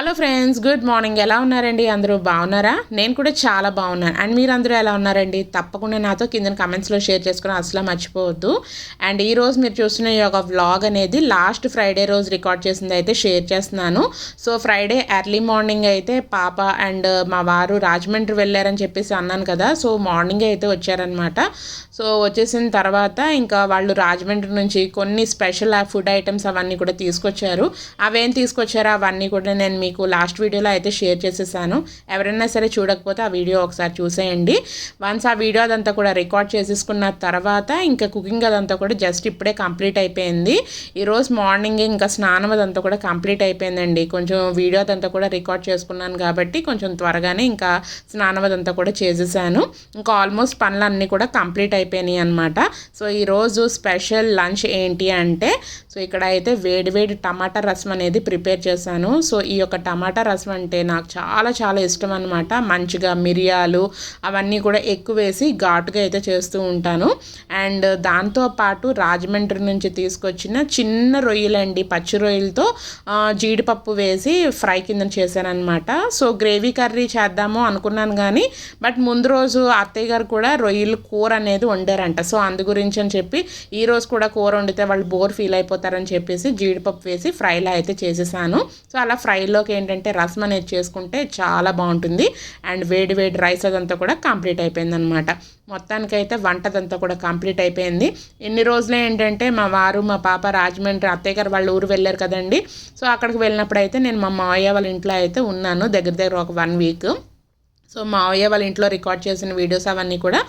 Hello friends good morning ఎలా ఉన్నారండి? అందరూ బాగున్నారా? నేను కూడా చాలా బాగున్నాను. అండ్ మీరు అందరూ ఎలా ఉన్నారండి? తప్పకుండా నాతో కింద కమెంట్స్లో షేర్ చేసుకుని అసలు మర్చిపోవద్దు. అండ్ ఈరోజు మీరు చూస్తున్న ఈ యొక్క వ్లాగ్ అనేది లాస్ట్ ఫ్రైడే రోజు రికార్డ్ చేసింది అయితే షేర్ చేస్తున్నాను. సో ఫ్రైడే ఎర్లీ మార్నింగ్ అయితే పాప అండ్ మా వారు రాజమండ్రి వెళ్ళారని చెప్పేసి అన్నాను కదా. సో మార్నింగ్ అయితే వచ్చారనమాట సో వచ్చేసిన తర్వాత ఇంకా వాళ్ళు రాజమండ్రి నుంచి కొన్ని స్పెషల్ ఫుడ్ ఐటమ్స్ అవన్నీ కూడా తీసుకొచ్చారు. అవేం తీసుకొచ్చారో అవన్నీ కూడా నేను మీకు లాస్ట్ వీడియోలో అయితే షేర్ చేసేసాను. ఎవరైనా సరే చూడకపోతే ఆ వీడియో ఒకసారి చూసేయండి. వన్స్ ఆ వీడియో అదంతా కూడా రికార్డ్ చేసేసుకున్న తర్వాత ఇంకా కుకింగ్ అదంతా కూడా జస్ట్ ఇప్పుడే కంప్లీట్ అయిపోయింది. ఈరోజు మార్నింగ్ ఇంకా స్నానం అదంతా కూడా కంప్లీట్ అయిపోయిందండి. కొంచెం వీడియో అదంతా కూడా రికార్డ్ చేసుకున్నాను కాబట్టి కొంచెం త్వరగానే ఇంకా స్నానం అదంతా కూడా చేసేసాను. ఇంకా ఆల్మోస్ట్ పనులన్నీ కూడా కంప్లీట్ అయిపోయినాయి అనమాట సో ఈరోజు స్పెషల్ లంచ్ ఏంటి అంటే సో ఇక్కడ అయితే వేడివేడి టమాటా రసం అనేది ప్రిపేర్ చేశాను. సో ఈ యొక్క టమాటా రసం అంటే నాకు చాలా చాలా ఇష్టం అనమాట మంచిగా మిరియాలు అవన్నీ కూడా ఎక్కువ వేసి ఘాటుగా అయితే చేస్తూ ఉంటాను. అండ్ దాంతోపాటు రాజమండ్రి నుంచి తీసుకొచ్చిన చిన్న రొయ్యలండి పచ్చి రొయ్యలతో జీడిపప్పు వేసి ఫ్రై కింద చేశానమాట సో గ్రేవీ కర్రీ చేద్దాము అనుకున్నాను కానీ బట్ ముందు రోజు అత్తయ్య గారు కూడా రొయ్యలు కూర అనేది వండారంట. సో అందు గురించి అని చెప్పి ఈ రోజు కూడా కూర వండితే వాళ్ళు బోర్ ఫీల్ అయిపోతారని చెప్పేసి జీడిపప్పు వేసి ఫ్రైలా అయితే చేసేసాను. సో అలా ఫ్రైలోకి ఏంటంటే రసం అనేది చేసుకుంటే చాలా బాగుంటుంది. అండ్ వేడి వేడి రైస్ అదంతా కూడా కంప్లీట్ అయిపోయిందనమాట. మొత్తానికైతే వంటదంతా కూడా కంప్లీట్ అయిపోయింది. ఎన్ని రోజులు ఏంటంటే మా వారు మా పాప రాజమండ్రి అత్తయ్య గారు వాళ్ళ ఊరు వెళ్ళారు కదండి. సో అక్కడికి వెళ్ళినప్పుడు అయితే నేను మా మావయ్య వాళ్ళ ఇంట్లో అయితే ఉన్నాను. దగ్గర దగ్గర ఒక వన్ వీక్. సో మావయ్య వాళ్ళ ఇంట్లో రికార్డ్ చేసిన వీడియోస్ అవన్నీ కూడా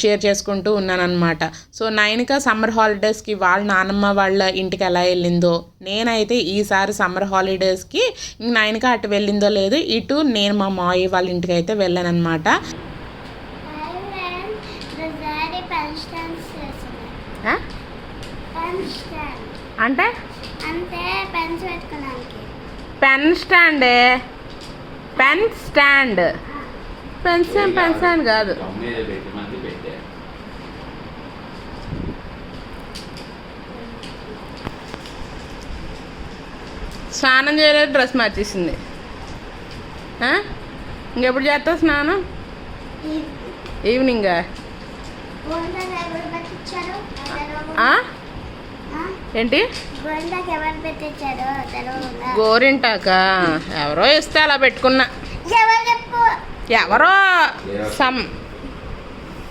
షేర్ చేసుకుంటూ ఉన్నానన్నమాట. సో నైన్క సమ్మర్ హాలిడేస్కి వాళ్ళ నానమ్మ వాళ్ళ ఇంటికి ఎలా వెళ్ళిందో నేనైతే ఈసారి సమ్మర్ హాలిడేస్కి ఇంక నైన్క అటు వెళ్ళిందో లేదు ఇటు నేను మా మావయ్య వాళ్ళ ఇంటికి అయితే వెళ్ళానమాట అంటే? Pen స్టాండే? Pen stand. Pen stand pen stand కాదు. స్నానం చేయలేదు డ్రెస్ మార్చేసింది? ఇంకెప్పుడు చేస్తావు స్నానం? ఈవినింగా? ఏంటి. గోరింటాక ఎవరో ఇస్తే అలా పెట్టుకున్నా. ఎవరు సమ్.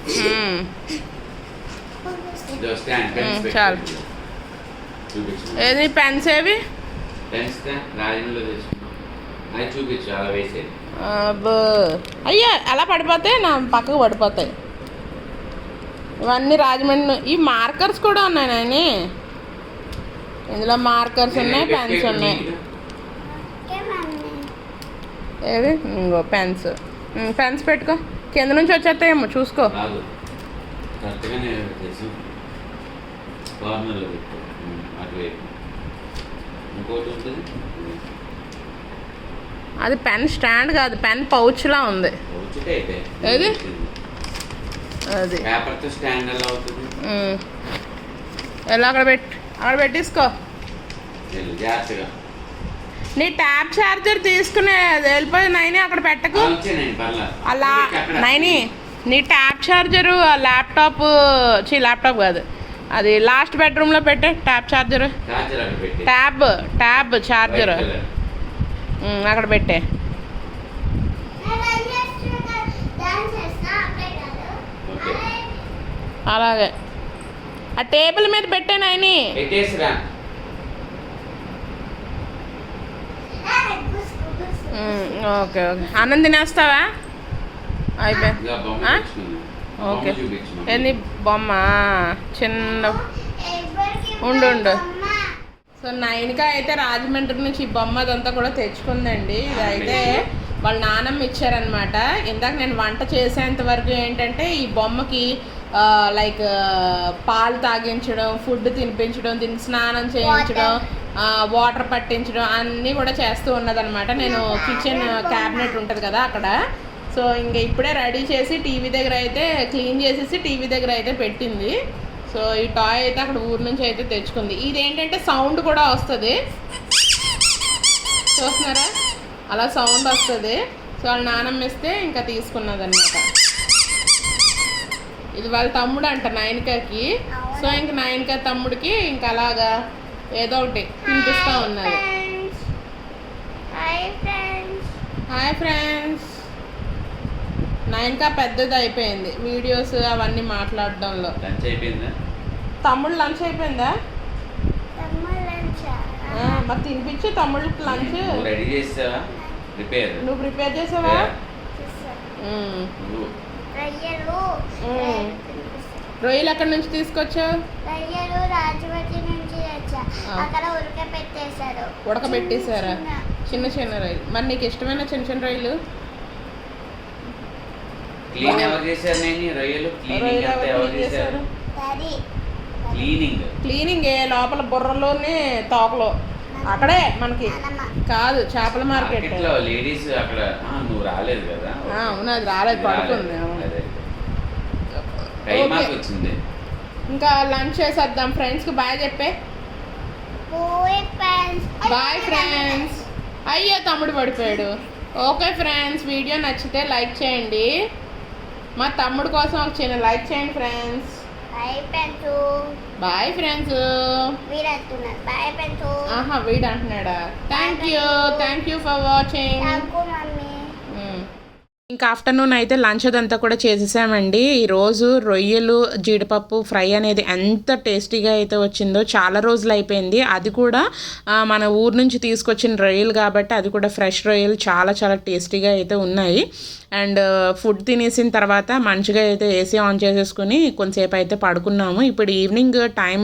ఉమ్, పెట్టి చాలు. ఏది పెన్స్ ఏవి? అయ్యా అలా పడిపోతే నా పక్కకు పడిపోతాయి. ఇవన్నీ రాజమండ్రి ఈ మార్కర్స్ కూడా ఉన్నాయి నాని ఇందులో మార్కర్స్ ఉన్నాయి పెన్స్ ఉన్నాయి. ఏది? ఇంకో పెన్స్ పెన్స్ పెట్టుకో. కింద నుంచి వచ్చేస్తాయేమో చూసుకో. అది పెన్ స్టాండ్ కాదు పెన్ పౌచ్లా ఉంది. ఏది? అది. స్టాండ్ ఎలా అక్కడ పెట్టి. అక్కడ పెట్టేసుకో. జాగ్రత్తగా. నీ ట్యాబ్ ఛార్జర్ తీసుకునే వెళ్ళిపోయి నైని అక్కడ పెట్టకు. అలా. నైని నీ ట్యాబ్ ఛార్జరు ఆ ల్యాప్టాప్ చి ల్యాప్టాప్ కాదు. అది లాస్ట్ బెడ్రూమ్లో పెట్టే tab charger charger tab tab charger. అక్కడ పెట్టే. నేను. అలాగే. ఆ టేబుల్ మీద పెట్టే నాయని ఓకే ఓకే. అన్నం తినేస్తావా అయిపోయి. ఓకే. ఏంది బొమ్మ? చిన్న ఉండు? సో నైన్క అయితే రాజమండ్రి నుంచి ఈ బొమ్మ అదంతా కూడా తెచ్చుకుందండి. ఇది అయితే వాళ్ళ నాన్నమ్మ ఇచ్చారనమాట ఇందాక నేను వంట చేసేంత వరకు ఏంటంటే ఈ బొమ్మకి లైక్ పాలు తాగించడం ఫుడ్ తినిపించడం దీనికి స్నానం చేయించడం వాటర్ పట్టించడం అన్నీ కూడా చేస్తూ ఉన్నదనమాట నేను కిచెన్ క్యాబినెట్ ఉంటుంది కదా అక్కడ. సో ఇంక ఇప్పుడే రెడీ చేసి టీవీ దగ్గర అయితే క్లీన్ చేసేసి టీవీ దగ్గర అయితే పెట్టింది. సో ఈ టాయ్ అయితే అక్కడ ఊరు నుంచి అయితే తెచ్చుకుంది. ఇది ఏంటంటే సౌండ్ కూడా వస్తుంది. చూస్తున్నారా? అలా సౌండ్ వస్తుంది. సో వాళ్ళు నానమ్మ ఇస్తే ఇంకా తీసుకున్నది అనమాట ఇది వాళ్ళ తమ్ముడు అంట నయనికకి. సో ఇంక నయనిక తమ్ముడికి ఇంకా అలాగా ఏదో ఒకటి తినిపిస్తా ఉన్నది hi friends hi friends Nayanika పెద్దది అయిపోయింది. వీడియోస్ అవన్నీ మాట్లాడడంలో. లంచ్ అయిపోయిందా? తమ్ముడు లంచ్? అయిపోయిందా మరి తినిపించు తమ్ముళ్ళకి లంచ్. నువ్వు రెడీ చేసావా? ప్రిపేర్. నువ్వు ప్రిపేర్ చేసావా. రొయ్యలు. ఎక్కడి నుంచి తీసుకొచ్చావు? అక్కడ ఉడక పెట్టేశారు. ఉడకబెట్టేశారా? చిన్న చిన్న రొయ్యలు మరి నీకు ఇష్టమైన చిన్న చిన్న రొయ్యలు క్లీన్ ఎవరు చేశారు నేను? రొయ్యలు క్లీనింగ్ అంతా ఎవరు చేశారు? క్లీనింగ్. క్లీనింగ్ ఏ లోపల బుర్రలోనే తోకలో. అక్కడే మనకి. కాదు చేపల మార్కెట్. లేడీస్ అక్కడ నువ్వు రాలేదు కదా? ఆ, అవును అది రాలేదు పడుతుంది వచ్చింది ఇంకా లంచ్ చేసేద్దాం. ఫ్రెండ్స్కి బాయ్ చెప్పే. బాయ్ ఫ్రెండ్స్ అయ్యో తమ్ముడు పడిపోయాడు. ఓకే ఫ్రెండ్స్ వీడియో నచ్చితే లైక్ చేయండి. మా తమ్ముడు కోసం ఒక చిన్న లైక్ చేయండి ఫ్రెండ్స్ బాయ్ ఫ్రెండ్స్ ఆహా వీడు అంటున్నాడా thank you thank you for watching ఇంకా ఆఫ్టర్నూన్ అయితే లంచ్ అదంతా కూడా చేసేసామండి. ఈరోజు రొయ్యలు జీడిపప్పు ఫ్రై అనేది ఎంత టేస్టీగా అయితే వచ్చిందో చాలా రోజులు అయిపోయింది. అది కూడా మన ఊరు నుంచి తీసుకొచ్చిన రొయ్యలు కాబట్టి అది కూడా ఫ్రెష్ రొయ్యలు చాలా చాలా టేస్టీగా అయితే ఉన్నాయి. అండ్ ఫుడ్ తినేసిన తర్వాత మంచిగా అయితే ఏసీ ఆన్ చేసేసుకుని కొంతసేపు అయితే పడుకున్నాము. ఇప్పుడు evening time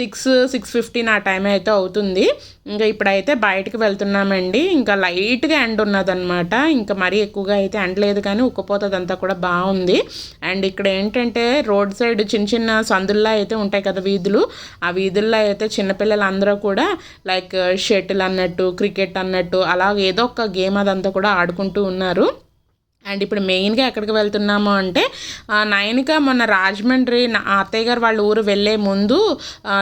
six six fifteen ఆ టైం అయితే అవుతుంది. ఇంకా ఇప్పుడైతే బయటకు వెళ్తున్నామండి. ఇంకా లైట్గా ఎండ్ ఉన్నదన్నమాట. ఇంకా మరీ ఎక్కువగా అయితే ఎండ లేదు కానీ ఉక్కపోతుందంతా కూడా బాగుంది. అండ్ ఇక్కడ ఏంటంటే రోడ్ సైడ్ చిన్న చిన్న సందుల్లో అయితే ఉంటాయి కదా వీధులు. ఆ వీధుల్లో అయితే చిన్నపిల్లలందరూ కూడా లైక్ షటిల్ అన్నట్టు క్రికెట్ అన్నట్టు అలా ఏదో ఒక గేమ్ అదంతా కూడా ఆడుకుంటూ ఉన్నారు. అండ్ ఇప్పుడు మెయిన్గా ఎక్కడికి వెళ్తున్నాము అంటే ఆ, నయనిక మొన్న రాజమండ్రి నా అత్తయ్య గారు వాళ్ళ ఊరు వెళ్ళే ముందు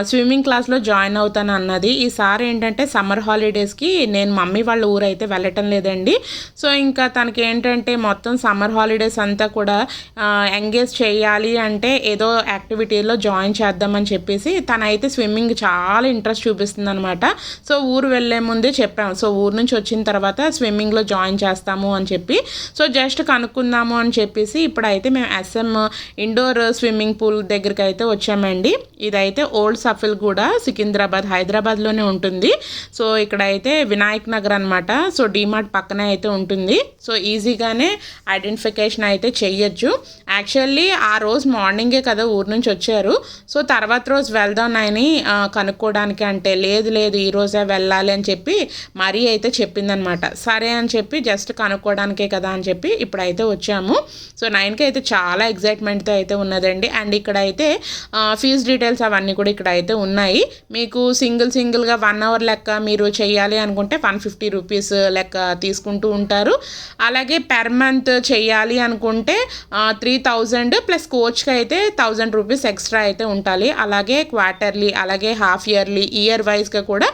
స్విమ్మింగ్ క్లాస్లో జాయిన్ అవుతాను అన్నది. ఈసారి ఏంటంటే సమ్మర్ హాలిడేస్కి నేను మమ్మీ వాళ్ళ ఊరు అయితే వెళ్ళటం లేదండి. సో ఇంకా తనకి ఏంటంటే మొత్తం సమ్మర్ హాలిడేస్ అంతా కూడా ఎంగేజ్ చేయాలి అంటే ఏదో యాక్టివిటీలో జాయిన్ చేద్దామని చెప్పేసి తనైతే స్విమ్మింగ్ చాలా ఇంట్రెస్ట్ చూపిస్తుంది అనమాట సో ఊరు వెళ్ళే ముందే చెప్పాము సో ఊరు నుంచి వచ్చిన తర్వాత స్విమ్మింగ్లో జాయిన్ చేస్తాము అని చెప్పి. సో జస్ట్ కనుక్కుందాము అని చెప్పేసి ఇప్పుడైతే మేము ఎస్ఎం ఇండోర్ స్విమ్మింగ్ పూల్ దగ్గరికి అయితే వచ్చామండి. ఇదైతే ఓల్డ్ సఫిల్ కూడా సికింద్రాబాద్ హైదరాబాద్లోనే ఉంటుంది. సో ఇక్కడైతే వినాయక్ నగర్ అనమాట సో డీమార్ట్ పక్కనే అయితే ఉంటుంది. సో ఈజీగానే ఐడెంటిఫికేషన్ అయితే చెయ్యొచ్చు. యాక్చువల్లీ ఆ రోజు మార్నింగే కదా ఊరు నుంచి వచ్చారు. సో తర్వాత రోజు వెళ్దాం అని కనుక్కోవడానికి అంటే లేదు లేదు ఈ రోజే వెళ్ళాలి అని చెప్పి మరీ అయితే చెప్పిందనమాట సరే అని చెప్పి జస్ట్ కనుక్కోవడానికే కదా అని చెప్పి ఇప్పుడైతే వచ్చాము. సో నైన్కి అయితే చాలా ఎగ్జైట్మెంట్తో అయితే ఉన్నదండి. అండ్ ఇక్కడైతే ఫీజ్ డీటెయిల్స్ అవన్నీ కూడా ఇక్కడ అయితే ఉన్నాయి. మీకు సింగిల్ సింగిల్గా వన్ అవర్ లెక్క మీరు చేయాలి అనుకుంటే వన్ ఫిఫ్టీ రూపీస్ లెక్క తీసుకుంటూ ఉంటారు. అలాగే పెర్ మంత్ చేయాలి అనుకుంటే త్రీ థౌజండ్ ప్లస్ కోచ్కి అయితే థౌజండ్ రూపీస్ ఎక్స్ట్రా అయితే ఉండాలి. అలాగే క్వార్టర్లీ అలాగే హాఫ్ ఇయర్లీ ఇయర్ వైజ్గా కూడా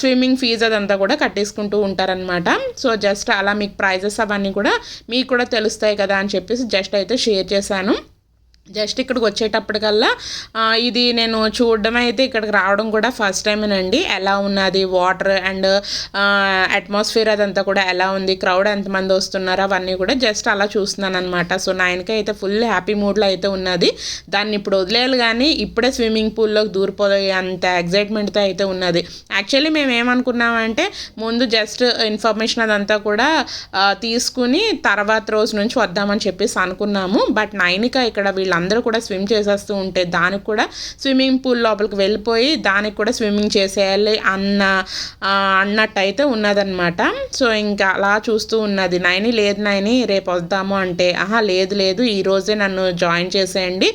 స్విమ్మింగ్ ఫీజు అదంతా కూడా కట్టేసుకుంటూ ఉంటారనమాట సో జస్ట్ అలా మీకు ప్రైజెస్ అవన్నీ కూడా మీకు కూడా తెలుస్తాయి కదా అని చెప్పేసి జస్ట్ అయితే షేర్ చేశాను. జస్ట్ ఇక్కడికి వచ్చేటప్పటికల్లా ఇది నేను చూడడం అయితే ఇక్కడికి రావడం కూడా ఫస్ట్ టైమేనండి ఎలా ఉన్నది వాటర్ అండ్ అట్మాస్ఫియర్ అదంతా కూడా ఎలా ఉంది క్రౌడ్ ఎంతమంది వస్తున్నారు అవన్నీ కూడా జస్ట్ అలా చూస్తున్నాను అనమాట సో నాయనకి అయితే ఫుల్ హ్యాపీ మూడ్లో అయితే ఉన్నది. దాన్ని ఇప్పుడు వదిలేయాలి కానీ ఇప్పుడే స్విమ్మింగ్ పూల్లోకి దూరిపోయే అంత ఎగ్జైట్మెంట్తో అయితే ఉన్నది. యాక్చువల్లీ మేము ఏమనుకున్నామంటే ముందు జస్ట్ ఇన్ఫర్మేషన్ అదంతా కూడా తీసుకుని తర్వాత రోజు నుంచి వద్దామని చెప్పేసి అనుకున్నాము. బట్ నైనిక ఇక్కడ అందరూ కూడా స్విమ్ చేసేస్తూ ఉంటే దానికి కూడా స్విమ్మింగ్ పూల్ లోపలికి వెళ్ళిపోయి దానికి కూడా స్విమ్మింగ్ చేసేయాలి అన్న అన్నట్టు అయితే ఉన్నదన్నమాట. సో ఇంకా అలా చూస్తూ ఉన్నది. నైని లేదు నైని రేపు వద్దాము అంటే ఆహా లేదు లేదు ఈరోజే నన్ను జాయిన్ చేసేయండి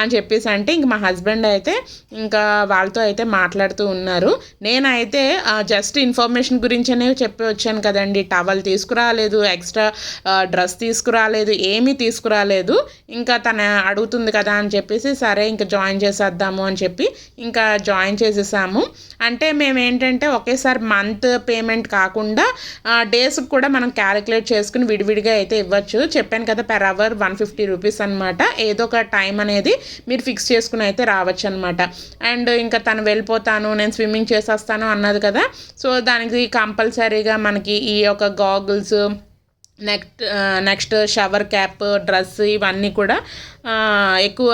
అని చెప్పేసి అంటే ఇంక మా హస్బెండ్ అయితే ఇంకా వాళ్ళతో అయితే మాట్లాడుతూ ఉన్నారు. నేనైతే జస్ట్ ఇన్ఫర్మేషన్ గురించనే చెప్పి వచ్చాను కదండి. టవల్ తీసుకురాలేదు ఎక్స్ట్రా డ్రెస్ తీసుకురాలేదు ఏమీ తీసుకురాలేదు. ఇంకా తన అడుగు అవుతుంది కదా అని చెప్పేసి సరే ఇంకా జాయిన్ చేసేద్దాము అని చెప్పి ఇంకా జాయిన్ చేసేసాము. అంటే మేము ఏంటంటే ఒకేసారి మంత్ పేమెంట్ కాకుండా డేస్కి కూడా మనం క్యాలిక్యులేట్ చేసుకుని విడివిడిగా అయితే ఇవ్వచ్చు. చెప్పాను కదా per hour one fifty rupees అనమాట ఏదో ఒక టైం అనేది మీరు ఫిక్స్ చేసుకుని అయితే రావచ్చు అనమాట అండ్ ఇంకా తను వెళ్ళిపోతాను నేను స్విమ్మింగ్ చేసేస్తాను అన్నది కదా. సో దానికి కంపల్సరీగా మనకి ఈ యొక్క goggles next next shower cap dress ఇవన్నీ కూడా ఎక్కువ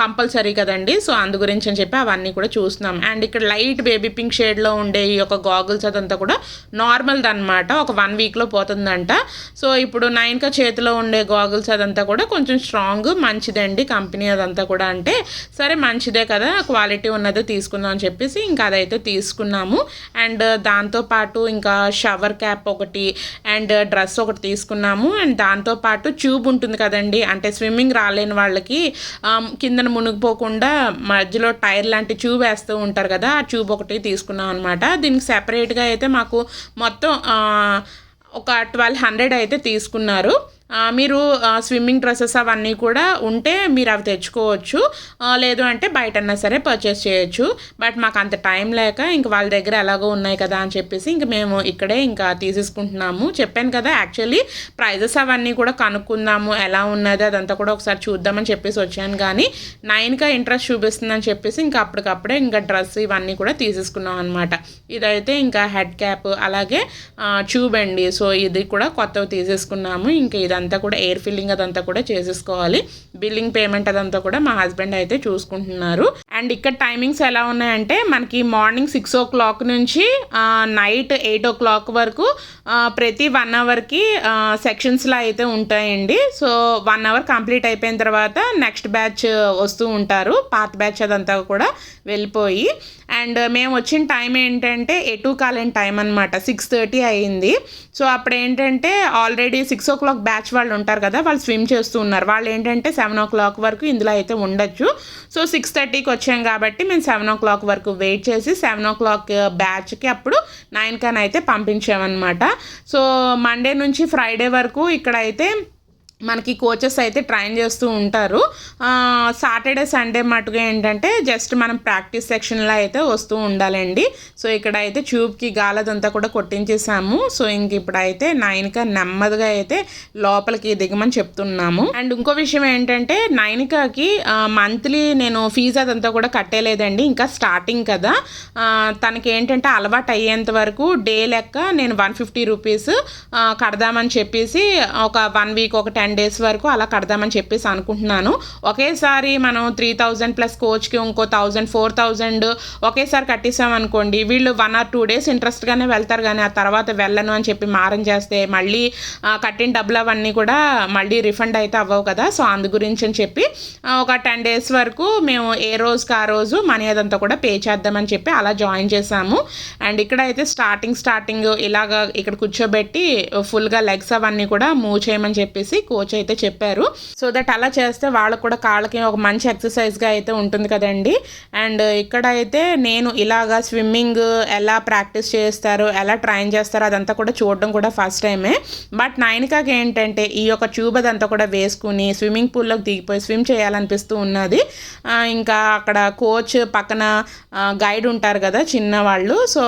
కంపల్సరీ కదండి. సో అందు గురించి అని చెప్పి అవన్నీ కూడా చూస్తున్నాం. అండ్ ఇక్కడ లైట్ బేబీ పింక్ షేడ్లో ఉండే ఈ యొక్క గాగుల్స్ అదంతా కూడా నార్మల్ది అనమాట ఒక వన్ వీక్లో పోతుందంట. సో ఇప్పుడు నైన్కా చేతిలో ఉండే గాగుల్స్ అదంతా కూడా కొంచెం స్ట్రాంగ్ మంచిదండి కంపెనీ అదంతా కూడా. అంటే సరే మంచిదే కదా క్వాలిటీ ఉన్నదే తీసుకుందాం అని చెప్పేసి ఇంకా అదైతే తీసుకున్నాము. అండ్ దాంతోపాటు ఇంకా షవర్ క్యాప్ ఒకటి అండ్ డ్రెస్ ఒకటి తీసుకున్నాము. అండ్ దాంతోపాటు ట్యూబ్ ఉంటుంది కదండి. అంటే స్విమ్మింగ్ రాలేని వాళ్ళకి కిందన మునిగిపోకుండా మధ్యలో టైర్ లాంటి ట్యూబ్ వేస్తూ ఉంటారు కదా ఆ ట్యూబ్ ఒకటి తీసుకున్నాం అనమాట దీనికి సెపరేట్గా అయితే మాకు మొత్తం ఒక ట్వెల్వ్ హండ్రెడ్ అయితే తీసుకున్నారు. మీరు స్విమ్మింగ్ డ్రెస్సెస్ అవన్నీ కూడా ఉంటే మీరు అవి తెచ్చుకోవచ్చు. లేదు అంటే బయటన్నా సరే పర్చేస్ చేయొచ్చు. బట్ మాకు అంత టైం లేక ఇంక వాళ్ళ దగ్గర ఎలాగో ఉన్నాయి కదా అని చెప్పేసి ఇంక మేము ఇక్కడే ఇంకా తీసేసుకుంటున్నాము. చెప్పాను కదా యాక్చువల్లీ ప్రైజెస్ అవన్నీ కూడా కనుక్కుందాము. ఎలా ఉన్నది అదంతా కూడా ఒకసారి చూద్దామని చెప్పేసి వచ్చాను. కానీ నైన్గా ఇంట్రెస్ట్ చూపిస్తుందని చెప్పేసి ఇంకా అప్పటికప్పుడే ఇంకా డ్రెస్ ఇవన్నీ కూడా తీసేసుకున్నాం అనమాట ఇదైతే ఇంకా హెడ్ క్యాప్ అలాగే ట్యూబ్ అండి. సో ఇది కూడా కొత్తవి తీసేసుకున్నాము. ఇంకా అదంతా కూడా ఎయిర్ ఫిల్లింగ్ అదంతా కూడా చేసేసుకోవాలి. బిల్లింగ్ పేమెంట్ అదంతా కూడా మా హస్బెండ్ అయితే చూసుకుంటున్నారు. అండ్ ఇక్కడ టైమింగ్స్ ఎలా ఉన్నాయంటే మనకి మార్నింగ్ సిక్స్ ఓ క్లాక్ నుంచి నైట్ ఎయిట్ ఓ క్లాక్ వరకు ప్రతి వన్ అవర్కి సెక్షన్స్లో అయితే ఉంటాయండి. సో వన్ అవర్ కంప్లీట్ అయిపోయిన తర్వాత నెక్స్ట్ బ్యాచ్ వస్తూ ఉంటారు. పాత బ్యాచ్ అదంతా కూడా వెళ్ళిపోయి. అండ్ uh, మేము వచ్చిన టైం ఏంటంటే ఎటు కాలేని టైం అనమాట సిక్స్ థర్టీ అయ్యింది. సో అప్పుడు ఏంటంటే already six o'clock batch వాళ్ళు ఉంటారు కదా వాళ్ళు స్విమ్ చేస్తూ ఉన్నారు. వాళ్ళు ఏంటంటే సెవెన్ ఓ క్లాక్ వరకు ఇందులో అయితే ఉండొచ్చు. సో సిక్స్ థర్టీకి వచ్చాం కాబట్టి మేము సెవెన్ ఓ క్లాక్ వరకు వెయిట్ చేసి సెవెన్ ఓ క్లాక్ బ్యాచ్కి అప్పుడు నైన్ కన్ అయితే పంపించామన్నమాట. సో మండే నుంచి ఫ్రైడే వరకు ఇక్కడైతే మనకి కోచెస్ అయితే ట్రైన్ చేస్తూ ఉంటారు. సాటర్డే సండే మటుగా ఏంటంటే జస్ట్ మనం ప్రాక్టీస్ సెక్షన్లో అయితే వస్తూ ఉండాలండి. సో ఇక్కడ అయితే ట్యూబ్కి గాలదంతా కూడా కొట్టించేసాము. సో ఇంక ఇప్పుడైతే నైన్కా నెమ్మదిగా అయితే లోపలికి దిగమని చెప్తున్నాము. అండ్ ఇంకో విషయం ఏంటంటే నైనికాకి మంత్లీ నేను ఫీజు అదంతా కూడా కట్టేలేదండి. ఇంకా స్టార్టింగ్ కదా. తనకి ఏంటంటే అలవాటు అయ్యేంత వరకు డే లెక్క నేను వన్ ఫిఫ్టీ రూపీస్ కడదామని చెప్పేసి ఒక వన్ వీక్ ఒక టెన్ టెన్ డేస్ వరకు అలా కడదామని చెప్పేసి అనుకుంటున్నాను. ఒకేసారి మనం త్రీ థౌజండ్ ప్లస్ కోచ్కి ఇంకో థౌజండ్ ఫోర్ థౌజండ్ ఒకేసారి కట్టేసామనుకోండి వీళ్ళు వన్ ఆర్ టూ డేస్ ఇంట్రెస్ట్గానే వెళ్తారు కానీ ఆ తర్వాత వెళ్ళను అని చెప్పి మారం చేస్తే మళ్ళీ కట్టిన డబ్బులు అవన్నీ కూడా మళ్ళీ రిఫండ్ అయితే అవ్వవు కదా. సో అందు గురించి అని చెప్పి ఒక టెన్ డేస్ వరకు మేము ఏ రోజుకి ఆ రోజు మనీ అదంతా కూడా పే చేద్దామని చెప్పి అలా జాయిన్ చేసాము. అండ్ ఇక్కడ అయితే స్టార్టింగ్ స్టార్టింగ్ ఇలాగ ఇక్కడ కూర్చోబెట్టి ఫుల్గా లెగ్స్ అవన్నీ కూడా మూవ్ చేయమని చెప్పేసి కోచ్ అయితే చెప్పారు. సో దట్ అలా చేస్తే వాళ్ళకు కూడా కాళ్ళకి ఒక మంచి ఎక్సర్సైజ్గా అయితే ఉంటుంది కదండి. అండ్ ఇక్కడ అయితే నేను ఇలాగా స్విమ్మింగ్ ఎలా ప్రాక్టీస్ చేస్తారు ఎలా ట్రైన్ చేస్తారు అదంతా కూడా చూడడం కూడా ఫస్ట్ టైమే బట్ నైనికాకి ఏంటంటే ఈ యొక్క ట్యూబ్ అదంతా కూడా వేసుకుని స్విమ్మింగ్ పూల్లోకి దిగిపోయి స్విమ్ చేయాలనిపిస్తూ ఉన్నది. ఇంకా అక్కడ కోచ్ పక్కన గైడ్ ఉంటారు కదా చిన్న వాళ్ళు సో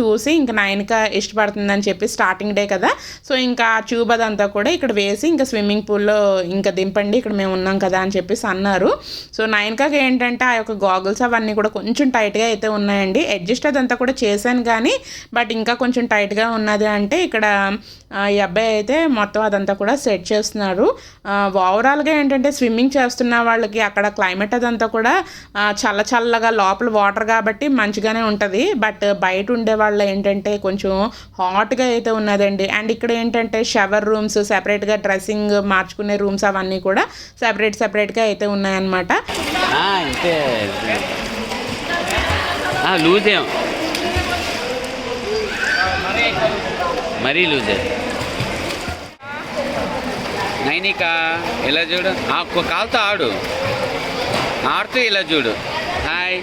చూసి ఇంకా నైనిక ఇష్టపడుతుందని చెప్పి స్టార్టింగ్ డే కదా. సో ఇంకా ట్యూబ్ అదంతా కూడా ఇక్కడ వేసి ఇంకా ఇంకా స్విమ్మింగ్ పూల్లో ఇంకా దింపండి ఇక్కడ మేము ఉన్నాం కదా అని చెప్పేసి అన్నారు. సో నైన్కాకి ఏంటంటే ఆ యొక్క గాగుల్స్ అవన్నీ కూడా కొంచెం టైట్గా అయితే ఉన్నాయండి. అడ్జస్ట్ అదంతా కూడా చేశాను కానీ బట్ ఇంకా కొంచెం టైట్గా ఉన్నది అంటే ఇక్కడ ఈ అబ్బాయి అయితే మొత్తం అదంతా కూడా సెట్ చేస్తున్నారు. ఓవరాల్గా ఏంటంటే స్విమ్మింగ్ చేస్తున్న వాళ్ళకి అక్కడ క్లైమేట్ అదంతా కూడా చల్ల చల్లగా లోపల వాటర్ కాబట్టి మంచిగానే ఉంటుంది. బట్ బయట ఉండే వాళ్ళు ఏంటంటే కొంచెం హాట్గా అయితే ఉన్నదండి. అండ్ ఇక్కడ ఏంటంటే షవర్ రూమ్స్ సెపరేట్గా డ్రెస్ డ్రెస్సింగ్ మార్చుకునే రూమ్స్ అవన్నీ కూడా సెపరేట్ సెపరేట్గా అయితే ఉన్నాయన్నమాట. ఆ, లూజేం మరీ లూజే నైనికా ఇలా చూడు. ఆ, కాలుతో ఆడు. ఆడుతూ ఇలా చూడు హాయ్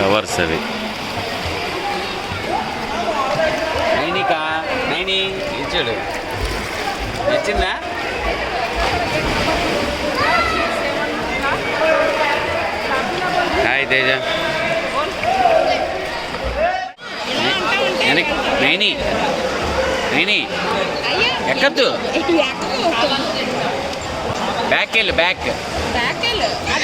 షవర్స్ వస్తుంది నైనిక నైని ఇచ్చాడు. నచ్చిందా హాయ్ తేజ. నైని నైని ఎక్కద్దు? బ్యాక్ వెళ్ళు బ్యాక్. ఆ,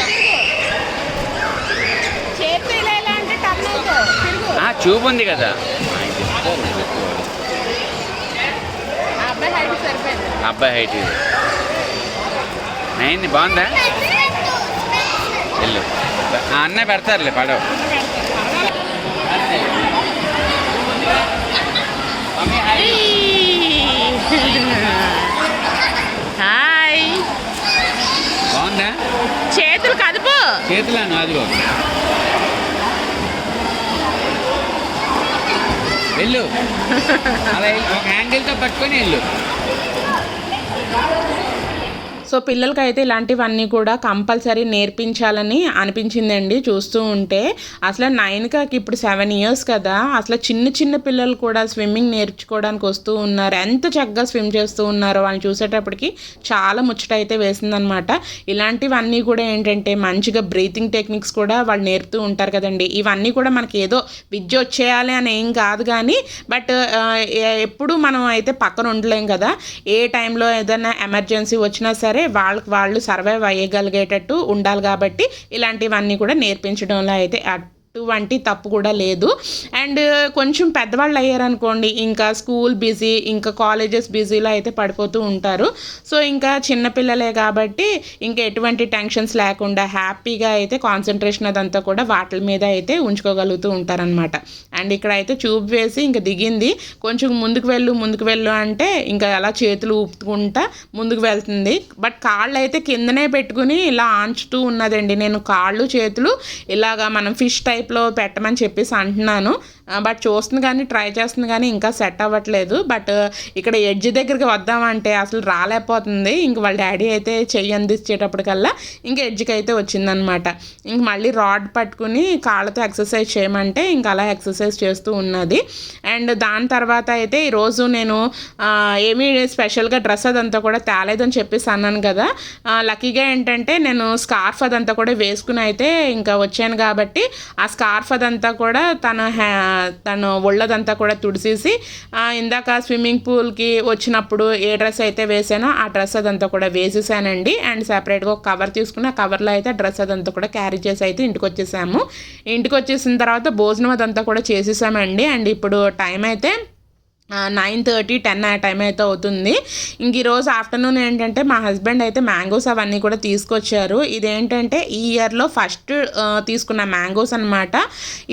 చూపు ఉంది కదా. అబ్బాయి హైట్ ఇది. నైన్ బాగుందా? వెళ్ళు. అన్న పెడతారులే పడవ. హాయ్. బాగుందా? చేతులు కదుపు. చేతులను అదిగో. వెళ్ళు. అలా ఒక యాంగిల్తో పట్టుకొని వెళ్ళు. సో పిల్లలకైతే ఇలాంటివన్నీ కూడా కంపల్సరీ నేర్పించాలని అనిపించిందండి చూస్తూ ఉంటే. అసలు నైన్కి ఇప్పుడు సెవెన్ ఇయర్స్ కదా అసలు చిన్న చిన్న పిల్లలు కూడా స్విమ్మింగ్ నేర్చుకోవడానికి వస్తూ ఉన్నారు. ఎంత చక్కగా స్విమ్ చేస్తూ ఉన్నారో వాళ్ళని చూసేటప్పటికి చాలా ముచ్చట అయితే వేసిందనమాట. ఇలాంటివన్నీ కూడా ఏంటంటే మంచిగా బ్రీతింగ్ టెక్నిక్స్ కూడా వాళ్ళు నేర్పుతూ ఉంటారు కదండి. ఇవన్నీ కూడా మనకి ఏదో విద్య వచ్చేయాలి అని ఏం కాదు కానీ బట్ ఎప్పుడు మనం అయితే పక్కన ఉండలేం కదా ఏ టైంలో ఏదైనా ఎమర్జెన్సీ వచ్చినా సరే వాళ్ళకి వాళ్ళు సర్వైవ్ అయ్యగలిగేటట్టు ఉండాలి కాబట్టి ఇలాంటివన్నీ కూడా నేర్పించడంలో అయితే వంటి తప్పు కూడా లేదు. అండ్ కొంచెం పెద్దవాళ్ళు అయ్యారనుకోండి ఇంకా స్కూల్ బిజీ ఇంకా కాలేజెస్ బిజీలో అయితే పడిపోతూ ఉంటారు. సో ఇంకా చిన్నపిల్లలే కాబట్టి ఇంకా ఎటువంటి టెన్షన్స్ లేకుండా హ్యాపీగా అయితే కాన్సన్ట్రేషన్ అదంతా కూడా వాటి మీద అయితే ఉంచుకోగలుగుతూ ఉంటారనమాట అండ్ ఇక్కడ అయితే చూపు వేసి ఇంకా దిగింది. కొంచెం ముందుకు వెళ్ళు ముందుకు వెళ్ళు అంటే ఇంకా అలా చేతులు ఊపుకుంటా ముందుకు వెళ్తుంది. బట్ కాళ్ళు అయితే కిందనే పెట్టుకుని ఇలా ఆంచుతూ ఉన్నదండి. నేను కాళ్ళు చేతులు ఇలాగా మనం ఫిష్ టైప్ షేప్లో పెట్టమని చెప్పేసి అంటున్నాను. బట్ చూస్తుంది కానీ ట్రై చేస్తుంది కానీ ఇంకా సెట్ అవ్వట్లేదు. బట్ ఇక్కడ ఎడ్జ్ దగ్గరికి వద్దామంటే అసలు రాలేకపోతుంది. ఇంక వాళ్ళ డాడీ అయితే చెయ్యి అందించేటప్పటికల్లా ఇంక ఎడ్జ్కి అయితే వచ్చిందనమాట. ఇంక మళ్ళీ రాడ్ పట్టుకుని కాళ్ళతో ఎక్సర్సైజ్ చేయమంటే ఇంక అలా ఎక్సర్సైజ్ చేస్తూ ఉన్నది. అండ్ దాని తర్వాత అయితే ఈరోజు నేను ఏమీ స్పెషల్గా డ్రెస్ అదంతా కూడా తేలేదని చెప్పేసి అన్నాను కదా. లక్కీగా ఏంటంటే నేను స్కార్ఫ్ అదంతా కూడా వేసుకుని అయితే ఇంకా వచ్చాను కాబట్టి ఆ స్కార్ఫ్ అదంతా కూడా తన హ్యా తను ఒళ్ళదంతా కూడా తుడిసేసి ఇందాక స్విమ్మింగ్ పూల్కి వచ్చినప్పుడు ఏ డ్రెస్ అయితే వేసానో ఆ డ్రెస్ అదంతా కూడా వేసేసానండి. అండ్ సపరేట్గా ఒక కవర్ తీసుకుని ఆ కవర్లో అయితే డ్రెస్ అదంతా కూడా క్యారీ చేసి అయితే ఇంటికి వచ్చేసాము ఇంటికి వచ్చేసిన తర్వాత భోజనం అదంతా కూడా చేసేసామండి. అండ్ ఇప్పుడు టైం అయితే నైన్ థర్టీ టెన్ ఆ టైం అయితే అవుతుంది. ఇంక ఈరోజు ఆఫ్టర్నూన్ ఏంటంటే మా హస్బెండ్ అయితే మ్యాంగోస్ అవన్నీ కూడా తీసుకొచ్చారు. ఇదేంటంటే ఈ ఇయర్లో ఫస్ట్ తీసుకున్న మ్యాంగోస్ అనమాట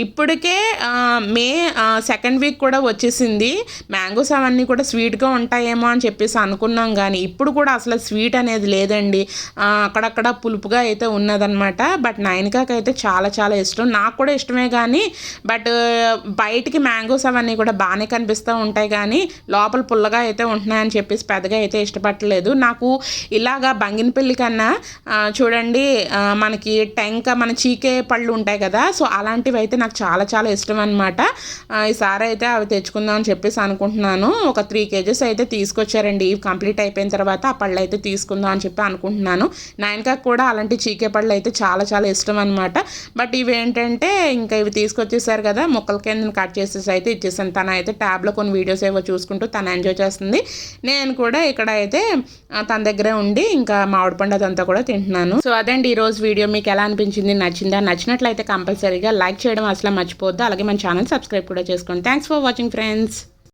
ఇప్పటికే మే సెకండ్ వీక్ కూడా వచ్చేసింది. మ్యాంగోస్ అవన్నీ కూడా స్వీట్గా ఉంటాయేమో అని చెప్పేసి అనుకున్నాం కానీ ఇప్పుడు కూడా అసలు స్వీట్ అనేది లేదండి. అక్కడక్కడ పులుపుగా అయితే ఉన్నదనమాట బట్ నైన్కాకి అయితే చాలా చాలా ఇష్టం. నాకు కూడా ఇష్టమే కానీ బట్ బయటికి మ్యాంగోస్ అవన్నీ కూడా బాగానే కనిపిస్తూ ఉంటాయి. కానీ లోపల పుల్లగా అయితే ఉంటున్నాయని చెప్పేసి పెద్దగా అయితే ఇష్టపడలేదు నాకు ఇలాగా బంగినపల్లి కన్నా చూడండి మనకి టెంక మన చీకే పళ్ళు ఉంటాయి కదా సో అలాంటివి అయితే నాకు చాలా చాలా ఇష్టం అనమాట ఈసారి అయితే అవి తెచ్చుకుందాం అని చెప్పేసి అనుకుంటున్నాను. ఒక త్రీ కేజెస్ అయితే తీసుకొచ్చారండి. ఇవి కంప్లీట్ అయిపోయిన తర్వాత ఆ పళ్ళు అయితే తీసుకుందాం అని చెప్పి అనుకుంటున్నాను. నైన్కాకి కూడా అలాంటి చీకే పళ్ళు అయితే చాలా చాలా ఇష్టం అనమాట బట్ ఇవి ఏంటంటే ఇంకా ఇవి తీసుకొచ్చేసారు కదా మొక్కల కింద కట్ చేసేసి అయితే ఇచ్చేసాను. తన అయితే ట్యాబ్లో కొన్ని వీడియోస్ ఏవో చూసుకుంటూ తను ఎంజాయ్ చేస్తుంది. నేను కూడా ఇక్కడ అయితే తన దగ్గరే ఉండి ఇంకా మామిడి పండు అదంతా కూడా తింటున్నాను. సో అదండి ఈరోజు వీడియో. మీకు ఎలా అనిపించింది? నచ్చిందా? నచ్చినట్లయితే కంపల్సరీగా లైక్ చేయడం అసలు మర్చిపోద్దు అలాగే మన ఛానల్ సబ్స్క్రైబ్ కూడా చేసుకోండి. Thanks for watching friends